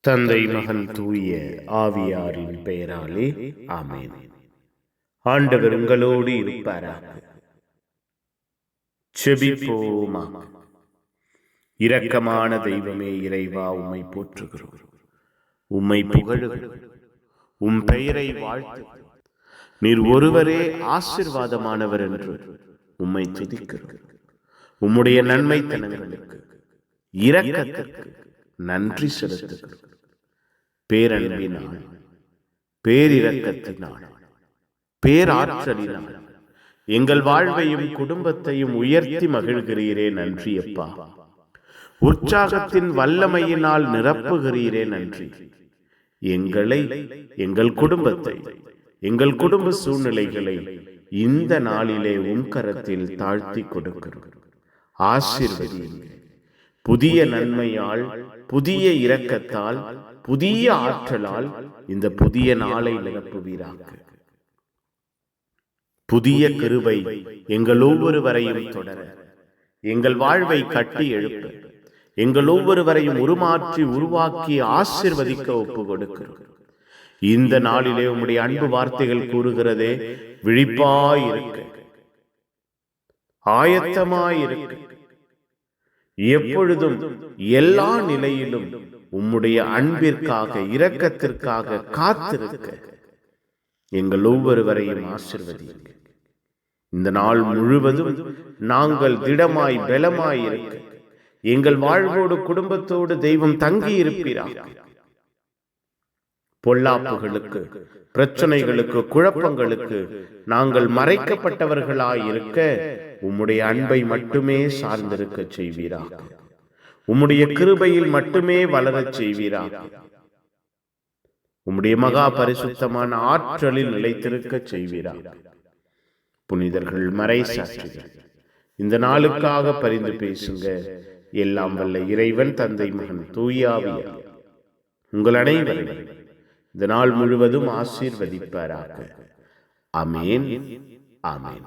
தந்தை மகன் தூய ஆவியாரின் பெயராலே ஆமென். ஆண்டவர் உங்களோடு இருப்பாராக. செபிப்போமா. இரக்கமான தெய்வமே இறைவா உம்மை போற்றுகிறோம். உம்மை புகழுகிறோம். உம் பெயரை வாழ்த்து. நீர் ஒருவரே ஆசிர்வாதமானவர் என்று உம்மை துதிக்கிறோம். உம்முடைய நன்மைத்தனங்களுக்கு இரக்கத்திற்கு நன்றி செலுத்துகிறோம். பேரன்பினால் பேரிரக்கத்தினால் பேராற்றலினால் எங்கள் வாழ்வையும் குடும்பத்தையும் உயர்த்தி மகிழ்கிறீரே நன்றி அப்பா. உற்சாகத்தின் வல்லமையினால் நிரப்புகிறீரே நன்றி. எங்களை எங்கள் குடும்பத்தை எங்கள் குடும்ப சூழ்நிலைகளை இந்த நாளிலே உன் கரத்தில் தாழ்த்தி கொடுக்கிறோம். ஆசீர்வதியுங்கள். புதிய நன்மையால் புதிய இரக்கத்தால் புதிய ஆற்றலால் இந்த புதிய நாளை நிரப்புவீராக. புதிய கிருபை எங்கள் ஒவ்வொருவரையும் தொடர. எங்கள் வாழ்வை கட்டி எழுப்ப. எங்கள் ஒவ்வொருவரையும் உருமாற்றி உருவாக்கி ஆசிர்வதிக்க ஒப்பு கொடுக்கிறோம் இந்த நாளிலே உம்முடைய அன்பு வார்த்தைகள் கூறுகிறதே விழிப்பாயிருக்க ஆயத்தமாயிருக்க எப்பொழுதும் எல்லா நிலையிலும் உம்முடைய அன்பிற்காக இரக்கத்திற்காக காத்திருக்க. எங்கள் ஒவ்வொருவரையும் ஆசிர்வதிங்க இந்த நாள் முழுவதும் நாங்கள் திடமாய் பலமாய் இருக்க. எங்கள் வாழ்வோடு குடும்பத்தோடு தெய்வம் தங்கி இருப்பீராக பொல்லாப்புகளுக்கு பிரச்சனைகளுக்கு குழப்பங்களுக்கு நாங்கள் மறைக்கப்பட்டவர்களாய் இருக்க உம்முடைய அன்பை மட்டுமே சார்ந்திருக்க செய்வீராக. உம்முடைய கிருபையில் மட்டுமே வளரச் செய்வீராக. உம்முடைய மகா பரிசுத்தமான ஆற்றலில் நிலைத்திருக்க செய்வீராக. புனிதர்கள் மறை சாட்சிகள் இந்த நாளுக்காக பரிந்து பேசுங்க. எல்லாம் வல்ல இறைவன் தந்தை மகன் தூயாவிய. உங்கள் அனைவரையும் இந்த நாள் முழுவதும் ஆசீர்வதிப்பாராக. அமேன் அமேன்